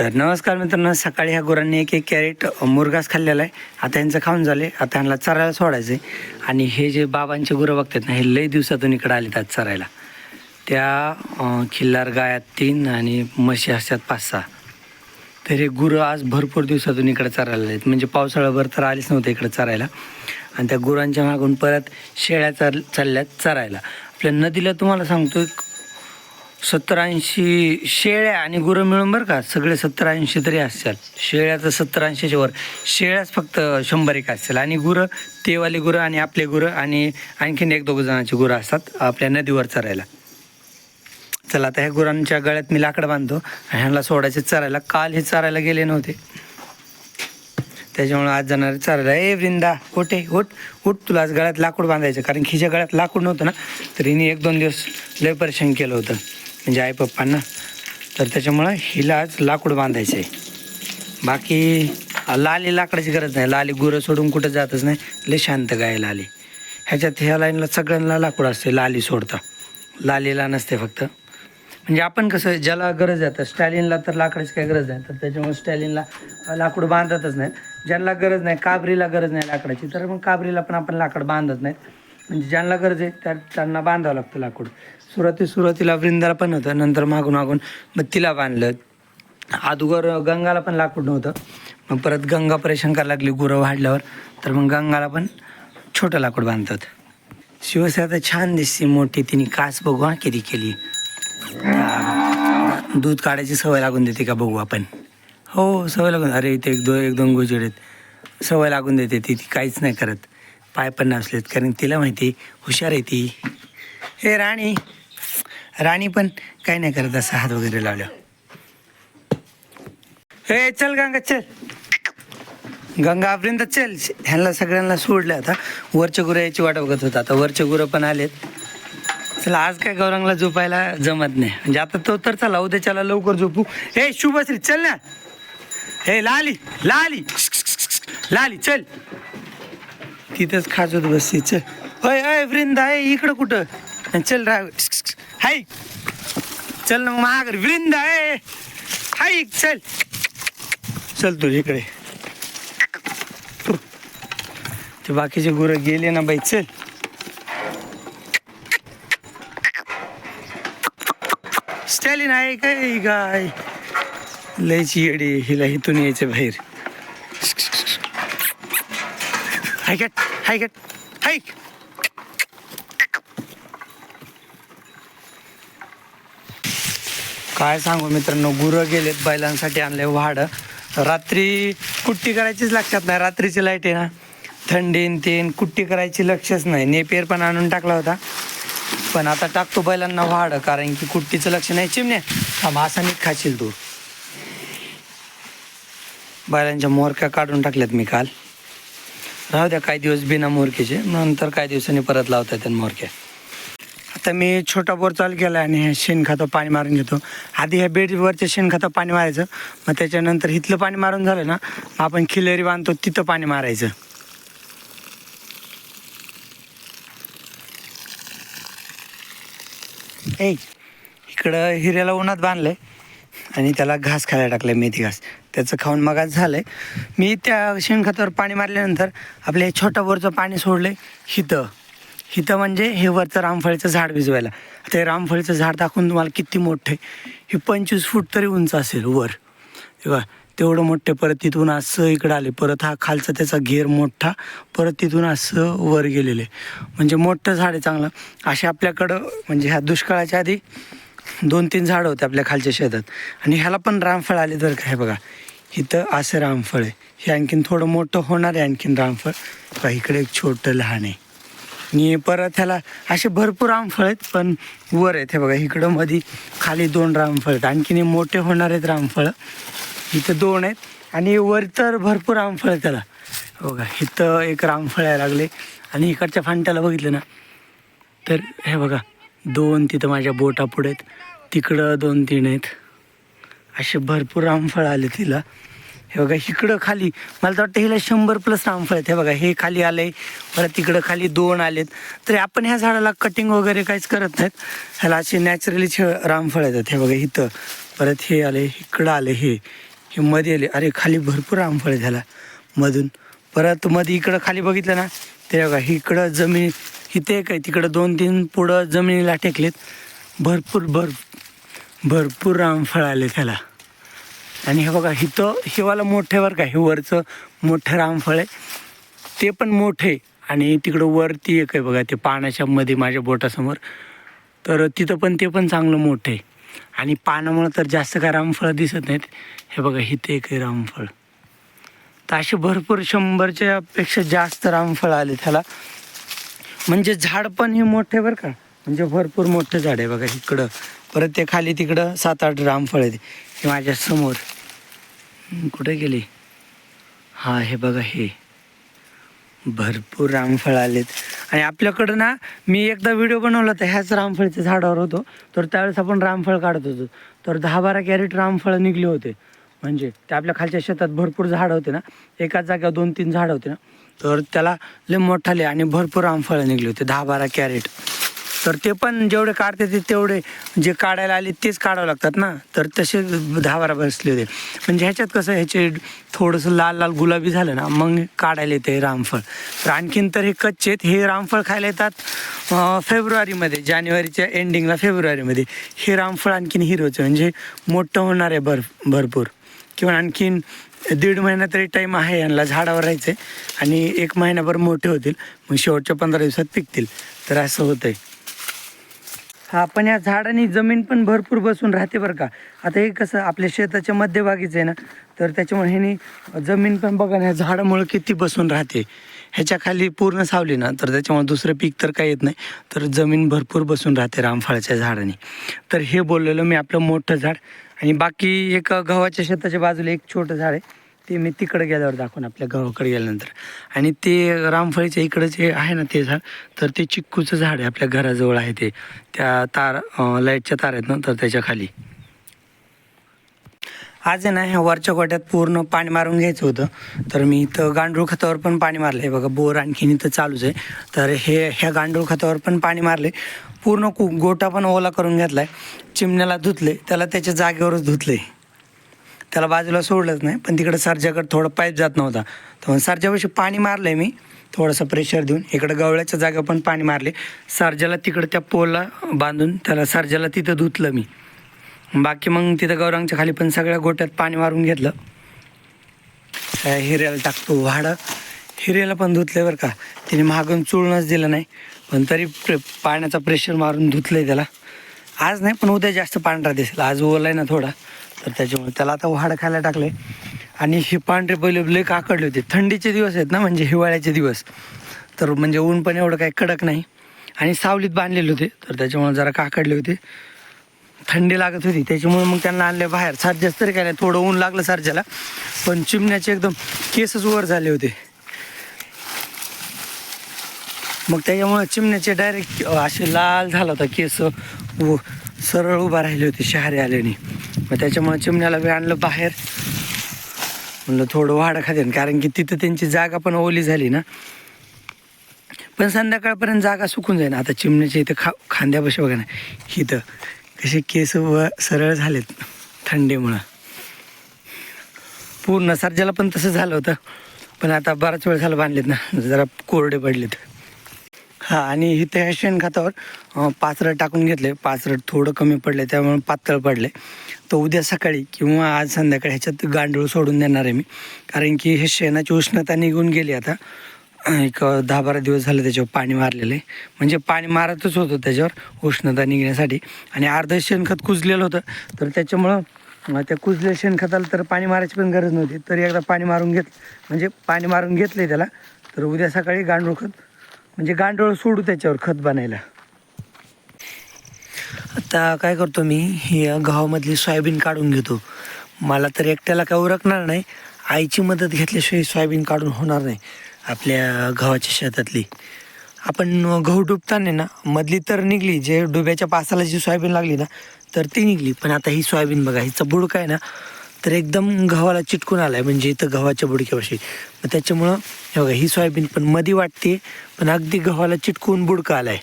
तर नमस्कार मित्रांनो सकाळी ह्या गुरांनी एक एक कॅरेट मुरगास खाल्लेला आहे. आता यांचं खाऊन झाले. आता ह्यांना चरायला सोडायचं आहे आणि हे जे बाबांचे गुरं बघतात ना हे लई दिवसातून इकडे आले आहेत चरायला. त्या खिल्लार गायात तीन आणि म्हशी असतात पाच सहा. तर हे गुरं आज भरपूर दिवसातून इकडे चरायला आहेत म्हणजे पावसाळ्याभर तर आलीच नव्हते इकडे चरायला. आणि त्या गुरांच्या मागून परत शेळ्या चर चालल्यात चरायला. आपल्या नदीला तुम्हाला सांगतो सत्तरऐंशी सत्तर ऐंशी शेळ्या आणि गुरं मिळून बरं का सगळे सत्तर ऐंशी तरी असतात शेळ्या तर सत्तर ऐंशीच्या वर. शेळ्याच फक्त शंभर एक असतील. आणि गुरं तेवाले गुरं आणि आपले गुरं आणि आणखीन एक दोघं जणांची गुरं असतात आपल्या नदीवर चरायला चला आता ह्या गुरांच्या गळ्यात मी लाकडं बांधतो. आणि ह्यांना सोडायचे चरायला. काल हे चरायला गेले नव्हते. त्याच्यामुळे आज जाणार चालला ए वृंदा ओटे उठ. उठ तुला आज गळ्यात लाकूड बांधायचं. कारण खिच्या गळ्यात लाकूड नव्हतं ना तर हिने एक दोन दिवस लय परेशान केलं होतं. म्हणजे आई पप्पांना. तर त्याच्यामुळं हिलाच लाकूड बांधायचं आहे. बाकी लाली लाकडाची गरज नाही. लाली गुरं सोडून कुठं जातच नाही. लय शांत गाय लाली. ह्याच्यात ह्या लाईनला सगळ्यांना लाकूड असते लाली सोडता. लालीला नसते फक्त. म्हणजे आपण कसं ज्याला गरज आहे तर स्टॅलिनला तर लाकडाची काही गरज नाही. तर त्याच्यामुळे स्टॅलिनला लाकूड बांधतच नाही. ज्यांना गरज नाही काबरीला गरज नाही लाकडाची तर मग काबरीला पण आपण लाकड बांधत नाहीत म्हणजे ज्यांना गरज आहे त्या त्यांना बांधावं लागतं लाकूड. सुरुवाती सुरुवातीला वृंदाला पण होतं नंतर मागून मागून मग तिला बांधलं. अगोदर गंगाला पण लाकूड नव्हतं. मग परत गंगा परेशान करायला लागली गुरं वाढल्यावर. तर मग गंगाला पण छोटं लाकूड बांधतात. शिवसेना तर छान दिसते मोठी. तिने कास बघू हा किती केली. दूध काढायची सवय लागून देते का बघू आपण. हो सवय लागून अरे इथे एक दो एक दोन गुजड आहेत. सवय लागून देते ती ती काहीच नाही करत. पाय पण नसलेत कारण तिला माहिती हुशार आहे ती. हे राणी राणी पण काही नाही करत असं हात वगैरे लावलं. ए चल गंगा चल. गंगा वृंद चल. ह्यांना सगळ्यांना सोडलं आता. वरच्या गुरं याची वाट बघत होता. आता वरच्या गुरं पण आलेत. चला आज काय गौरंगला झोपायला जमत नाही. म्हणजे आता तो तर चला उद्याच्याला लवकर झोपू. हे शुभश्री चल ना. हे लाली लाली. लाली चल. तिथंच खाजत बसते चल. अय अय वृंदा आहे इकडं कुठं? चल राह हाय. चल ना मग महागर वृंदा आहे. हाय चल. चल तू इकडे. ते. बाकीचे गुरं गेले ना बाई चल. स्टॅलिन आहे काय काय लयची येडी हिला इथून यायचं बाहेर. हाय गट हाय गट हाय काय सांगू मित्रांनो गुरं गेलेत बैलांसाठी आणले वाढ. रात्री कुट्टी करायचीच लक्षात नाही रात्रीची लाइट आहे ना. थंडीन तीन कुट्टी करायची लक्षच नाही. नेपेर पण आणून टाकला होता. पण आता टाकतो बैलांना वाढ कारण की कुट्टीचं लक्ष नाही. चिमणे हा मासा नीट खाशील तू. बैलांच्या मोरक्या काढून टाकल्यात मी काल. राहू द्या काही दिवस बिना मोरकेचे नंतर काही दिवसांनी परत लावता येतात मोरक्या. आता मी छोटा बोर चालू केला आणि शेणखतं पाणी मारून घेतो. आधी ह्या बेडवरच्या शेणखतं पाणी मारायचं. मग त्याच्यानंतर इथलं पाणी मारून झालं ना मग आपण खिलेरी बांधतो तिथं पाणी मारायचं. ए इकडं हिऱ्याला उन्हात बांधलंय आणि त्याला घास खायला टाकलाय मेथी घास. त्याचं खाऊन मगाच झालंय. मी त्या शेणखतावर पाणी मारल्यानंतर आपल्या छोट्या छोटा बोरचं पाणी सोडलंय हिथं इथं म्हणजे हे वरचं रामफळीचं झाड भिजवायला. ते रामफळीचं झाड दाखवून तुम्हाला किती मोठे हे पंचवीस फूट तरी उंच असेल वर. बघा तेवढं मोठे परत तिथून असं इकडं आले. परत हा खालचा त्याचा घेर मोठा. परत तिथून असं वर गेलेले म्हणजे मोठं झाड आहे चांगलं. असे आपल्याकडं म्हणजे ह्या दुष्काळाच्या आधी दोन तीन झाडं होते आपल्या खालच्या शेतात. आणि ह्याला पण रामफळ आले तर काय बघा. इथं असं रामफळ आहे. हे आणखीन थोडं मोठं होणार आहे आणखीन रामफळ. बघा इकडे एक छोटं लहान आहे. आणि परत ह्याला असे भरपूर रामफळ आहेत पण वर आहेत. हे बघा इकडं मध्ये खाली दोन रामफळ आहेत. आणखीन मोठे होणार आहेत रामफळ. इथं दोन आहेत. आणि वर तर भरपूर रामफळ आहेत त्याला. बघा इथं एक रामफळ यायला लागले. आणि इकडच्या फांट्याला बघितलं ना तर हे बघा दोन तिथं माझ्या बोटापुढे आहेत. तिकडं दोन तीन आहेत. असे भरपूर रामफळ आले तिला. हे बघा इकडं खाली मला तर वाटतं हिला शंभर प्लस रामफळ आहेत. हे बघा हे खाली आलंय परत तिकडं खाली दोन आलेत. तरी आपण ह्या झाडाला कटिंग वगैरे काहीच करत नाहीत. ह्याला असे नॅचरली रामफळ येतात. हे बघा इथं. परत हे आले इकडं आले हे. हे मध्ये आले अरे खाली भरपूर रामफळ झाला मधून. परत मध्ये इकडं खाली बघितलं ना ते बघा इकडं जमीन इथे एक आहे तिकडं दोन तीन पुढं जमिनीला टेकलेत. भरपूर भर भरपूर रामफळ आले त्याला आणि हे बघा इथं हिवाला मोठे बरं का हिवरचं मोठं रामफळ आहे. ते पण मोठे आणि तिकडं वरती एक आहे बघा ते पाण्याच्या मध्ये माझ्या बोटासमोर. तर तिथं पण ते पण चांगलं मोठं आहे. आणि पानामुळं तर जास्त काय रामफळं दिसत नाहीत. हे बघा इथे एक आहे रामफळ. तर असे भरपूर शंभरच्या पेक्षा जास्त रामफळ आले त्याला म्हणजे झाड पण हे मोठे बरं का म्हणजे भरपूर मोठं झाड आहे बघा इकडं. परत ते खाली तिकडं सात आठ रामफळ आहेत हे माझ्यासमोर. कुठे गेली? हा हे बघा हे. भरपूर रामफळ आलेत. आणि आपल्याकडं ना मी एकदा व्हिडिओ बनवला होता ह्याच रामफळच्या झाडावर होतो. तर त्यावेळेस आपण रामफळ काढत होतो. तर दहा बारा कॅरेट रामफळ निघले होते. म्हणजे ते आपल्या खालच्या शेतात भरपूर झाडं होते ना. एकाच जागेवर दोन तीन झाडं होते ना. तर त्याला लय मोठाले आणि भरपूर रामफळं निघले होते दहा बारा कॅरेट. तर ते पण जेवढे काढते ते तेवढे जे काढायला आले तेच काढावं लागतात ना. तर तसे दहा बारा बसले होते. म्हणजे ह्याच्यात कसं ह्याचे थोडंसं लाल लाल गुलाबी झालं ना मग काढायला येते रामफळ. तर आणखीन तर हे कच्चे आहेत हे रामफळ खायला येतात फेब्रुवारीमध्ये जानेवारीच्या एंडिंगला फेब्रुवारीमध्ये. हे रामफळ आणखीन हिरोचं म्हणजे मोठं होणार आहे भर भरपूर. किंवा आणखीन दीड महिना तरी टाईम आहे यांना झाडावर राहायचं आणि एक महिनाभर मोठे होतील. मग शेवटच्या पंधरा दिवसात पिकतील. तर असं होतं आहे हा पण या झाडांनी जमीन पण भरपूर बसून राहते बरं का. आता हे कसं आपल्या शेताच्या मध्यभागीच आहे ना तर त्याच्यामुळे ह्यानी जमीन पण बघा ना ह्या झाडामुळे किती बसून राहते. ह्याच्या खाली पूर्ण सावली ना तर त्याच्यामुळे दुसरं पीक तर काही येत नाही. तर जमीन भरपूर बसून राहते रामफळाच्या झाडाने. तर हे बोललेलं मी आपलं मोठं झाड. आणि बाकी एक गव्हाच्या शेताच्या बाजूला एक छोटं झाड आहे. ते मी तिकडे गेल्यावर दाखवून आपल्या गावाकडे गेल्यानंतर. आणि ते रामफळीच्या इकडं जे आहे ना ते झाड तर ते चिक्कूचं झाड आहे आपल्या घराजवळ आहे ते. त्या तार लाईटच्या तार आहेत ना तर त्याच्याखाली. आज आहे ना ह्या वरच्या गोट्यात पूर्ण पाणी मारून घ्यायचं होतं. तर मी इथं गांडूळ खतावर पण पाणी मारलं आहे बघा बोर आणखीन इथं चालूच आहे. तर हे ह्या गांडूळ खतावर पण पाणी मारले पूर्ण कु गोटा पण ओला करून घेतला आहे चिमण्याला धुतले त्याला त्याच्या जागेवरच धुतले त्याला बाजूला सोडलंच नाही पण तिकडं सरजाकडे थोडं पाईप जात नव्हता. तर मग सरजापाशी पाणी मारलं आहे मी थोडंसं प्रेशर देऊन. इकडं गवळ्याच्या जागा पण पाणी मारले. सरजाला तिकडं त्या पोलला बांधून त्याला सरजाला तिथं धुतलं मी. बाकी मग तिथं गौरांगच्या खाली पण सगळ्या गोट्यात पाणी मारून घेतलं. त्या हिऱ्याला टाकतो वाडं. हिऱ्याला पण धुतलं बरं का. तिने मागून चुळणंच दिलं नाही पण तरी प्रे पाण्याचा प्रेशर मारून धुतलं आहे त्याला. आज नाही पण उद्या जास्त पांढरा दिसेल. आज ओला आहे ना थोडा. तर त्याच्यामुळे त्याला आता वाढ खायला टाकले. आणि हे पांढरे पहिले लय काकडले होते. थंडीचे दिवस आहेत ना म्हणजे हिवाळ्याचे दिवस. तर म्हणजे ऊन पण एवढं काही कडक नाही. आणि सावलीत बांधलेले होते. तर त्याच्यामुळे जरा काकडले होते. थंडी लागत होती. त्याच्यामुळे मग त्यांना आणले बाहेर. सारख्याच तरी काय नाही. थोडं ऊन लागलं सारख्याला पण चिमण्याचे एकदम केसच वर झाले होते. मग त्याच्यामुळे चिमण्याचे डायरेक्ट असे लाल झाला होता केस. व सरळ उभा राहिले होते शहारे आल्याने. मग त्याच्यामुळे चिमण्याला बी आणलं बाहेर. म्हणलं थोडं वाडं खाते कारण की तिथं त्यांची जागा पण ओली झाली ना. पण संध्याकाळपर्यंत जागा सुकून जाईल आता चिमण्याच्या इथं खा खांद्यापाशी बघा ना इथं कसे केस व सरळ झालेत थंडीमुळं. पूर्ण सर्जाला पण तसं झालं होतं. पण आता बराच वेळ झालं बांधलेत ना जरा कोरडे पडलेत. हां आणि इथे ह्या शेणखतावर पाचरट टाकून घेतले. पाचरट थोडं कमी पडले त्यामुळे पातळ पडले. तर उद्या सकाळी किंवा आज संध्याकाळी ह्याच्यात गांडूळ सोडून देणार आहे मी. कारण की हे शेणाची उष्णता निघून गेली आता. एक दहा बारा दिवस झाले त्याच्यावर पाणी मारलेलं. आहे म्हणजे पाणी मारतच होतं त्याच्यावर उष्णता निघण्यासाठी. आणि अर्ध शेणखत कुजलेलं होतं. तर त्याच्यामुळं त्या कुजल्या शेणखताला तर पाणी मारायची पण गरज नव्हती. तर एकदा पाणी मारून घेत म्हणजे पाणी मारून घेतलं त्याला. तर उद्या सकाळी गांडूळ खत म्हणजे गांडूळ सोडू त्याच्यावर खत बनायला. आता काय करतो मी हे गव्हामधली सोयाबीन काढून घेतो. मला तर एकट्याला काय उरकणार नाही आईची मदत घेतल्याशिवाय सोयाबीन काढून होणार नाही आपल्या गव्हाच्या शेतातली. आपण गहू डुबताना ना मधली तर निघली जे डुब्याच्या पासाला जी सोयाबीन लागली ना तर ती निघली. पण आता ही सोयाबीन बघा हिचा बुडका आहे ना तर एकदम गव्हाला चिटकून आलाय म्हणजे इथं गव्हाच्या बुडक्यापाशी. मग त्याच्यामुळं हे बघा ही सोयाबीन पण मधी वाटते पण अगदी गव्हाला चिटकून बुडका आलाय.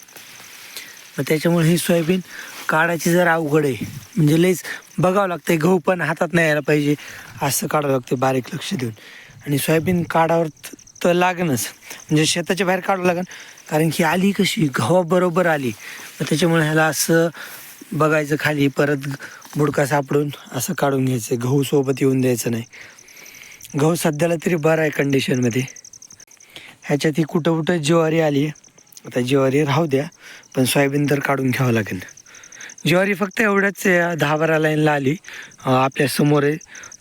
मग त्याच्यामुळे ही सोयाबीन काढायची जरा अवघड आहे. म्हणजे लईच बघावं लागतं गहू पण हातात नाही यायला पाहिजे असं काढावं लागतं बारीक लक्ष देऊन. आणि सोयाबीन काढावर तर लागणच. म्हणजे शेताच्या बाहेर काढावं लागेल कारण की आली कशी? गव्हाबरोबर आली. मग त्याच्यामुळे ह्याला असं बघायचं खाली परत बुडका सापडून असं काढून घ्यायचं. गहू सोबत येऊन द्यायचं नाही. गहू सध्याला तरी बरं आहे कंडिशनमध्ये ह्याच्यात ही कुठं कुठं ज्वारी आली आहे. आता ज्वारी राहू द्या पण सोयाबीन तर काढून घ्यावं लागेल. ज्वारी फक्त एवढ्याच दहा बारा लाईनला आली. आपल्यासमोर आहे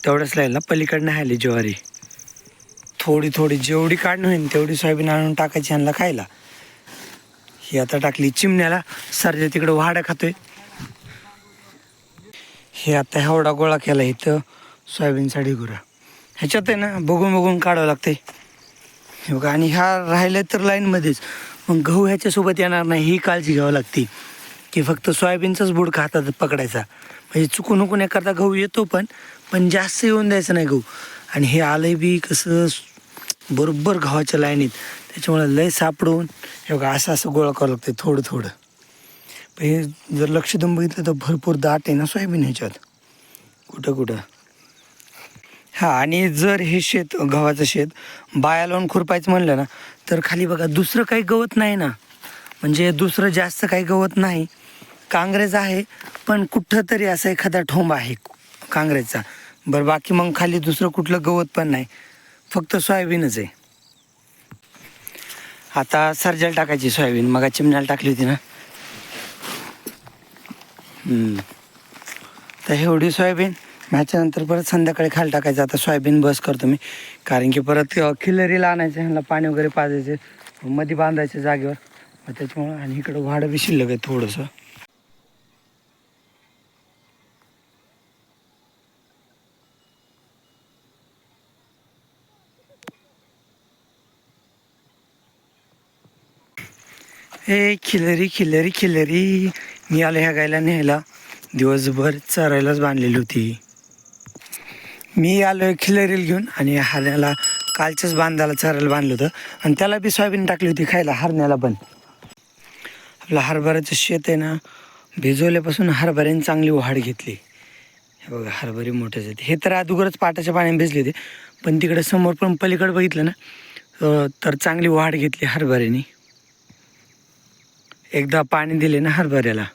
तेवढ्याच लाईनला पलीकडनं आली ज्वारी. थोडी थोडी जेवढी काढणं होईल तेवढी सोयाबीन आणून टाकायची ह्यांना खायला. ही आता टाकली चिमण्याला. सरजे तिकडं वाडा खातोय. हे आता एवढा गोळा केला इथं सोयाबीनचा गुरा. ह्याच्यात आहे ना बघून बघून काढावं लागते हे बघा आणि ह्या राहिल्या तर लाईनमध्येच मग गहू ह्याच्यासोबत येणार नाही ही काळजी घ्यावी लागते. की फक्त सोयाबीनचाच बुडका हातात पकडायचा. म्हणजे चुकून उकून एखादा गहू येतो पण पण जास्त येऊन द्यायचं नाही गहू. आणि हे आलंय बी कसं बरोबर गव्हाच्या लाईनीत. त्याच्यामुळे लय सापडून हे बघा असं असं गोळा करावं लागतं थोडं थोडं हे जर लक्ष देऊन बघितलं तर भरपूर दाट आहे ना सोयाबीन ह्याच्यात? कुठं कुठं? हां आणि जर हे शेत गव्हाचं शेत बाया लावून खुरपायचं म्हणलं ना तर खाली बघा दुसरं काही गवत नाही ना. म्हणजे दुसरं जास्त काही गवत नाही. काँग्रेस आहे पण कुठं तरी असा एखादा ठोंब आहे काँग्रेसचा. बरं बाकी मग खाली दुसरं कुठलं गवत पण नाही. फक्त सोयाबीनच आहे. आता सर्जल टाकायची सोयाबीन. मग चिमण्याला टाकली होती ना. तर एवढी सोयाबीन ह्याच्यानंतर परत संध्याकाळी खाली टाकायचं. आता सोयाबीन बस करतो मी. कारण की परत खिलरीला आणायचं ह्याला पाणी वगैरे पाजायचे मध्ये बांधायचे जागेवर. मग त्याच्यामुळं आणि इकडं वाडं बी शिल्लक आहे थोडंसं. हे खिलरी खिलरी खिलरी. मी आले ह्या गायला न्यायला. दिवसभर चरायलाच बांधलेली होती. मी आलो खिलरीला घेऊन आणि हरण्याला कालच्याच बांधायला चरायला बांधलं होतं. आणि त्याला बी सोयाबीन टाकली होती खायला हरण्याला पण. आपलं हरभऱ्याचं शेत आहे ना भिजवल्यापासून हरभऱ्याने चांगली वाढ घेतली. हे बघा हरभरे मोठे आहेत हे तर अगोदरच पाटाच्या पाण्याने भिजले होते. पण तिकडे समोर पण पलीकडे बघितलं ना तर चांगली वाढ घेतली हरभऱ्याने. एकदा पाणी दिले ना हरभऱ्याला.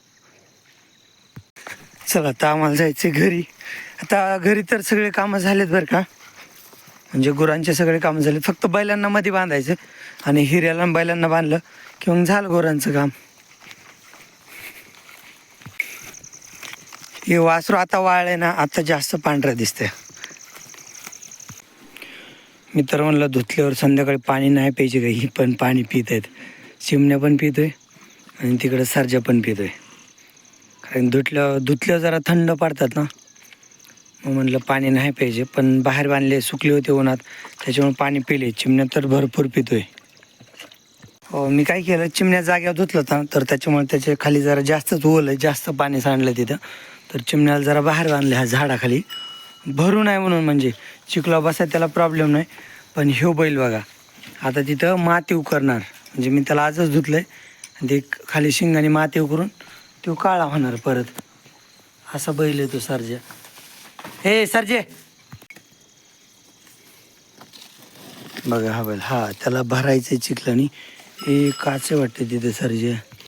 चला आता आम्हाला जायचं घरी. आता घरी तर सगळे कामं झालेत बरं का. म्हणजे गुरांचे सगळे कामं झाले फक्त बैलांना मध्ये बांधायचं आणि हिऱ्याला बैलांना बांधलं की मग झालं गुरांचं काम. हे वासरू आता वाळले ना आता जास्त पांढरा दिसतंय. मी तर म्हणलं धुतल्यावर संध्याकाळी पाणी नाही प्यायचे काही पण पाणी पित आहेत. चिमण्या पण पितोय. आणि तिकडं सारजा पण पितोय. कारण धुतलं धुतलं जरा थंड पडतात ना. मग म्हटलं पाणी नाही पाहिजे पण बाहेर बांधले सुकले होते उन्हात. त्याच्यामुळे पाणी पिले चिमण्या तर भरपूर पितोय. हो मी काय केलं चिमण्या जाग्यावर धुतलं होतं तर त्याच्यामुळे त्याच्याखाली जरा जास्तच ओलं आहे जास्त पाणी सांडलं तिथं. तर चिमण्याला जरा बाहेर बांधले ह्या झाडाखाली. भरू नाही म्हणून म्हणजे चिखला बसाय त्याला प्रॉब्लेम नाही. पण ह्यो बैल बघा आता तिथं माती उकरणार. म्हणजे मी त्याला आजच धुतलं आहे ते खाली शिंगाने माती उकरून तो काळा होणार परत. असा बैल आहे तो सरजा. हे सरजे! बघा हा बैल हा त्याला भरायचं चिखलानी. हे काचे वाटते तिथे सरजे?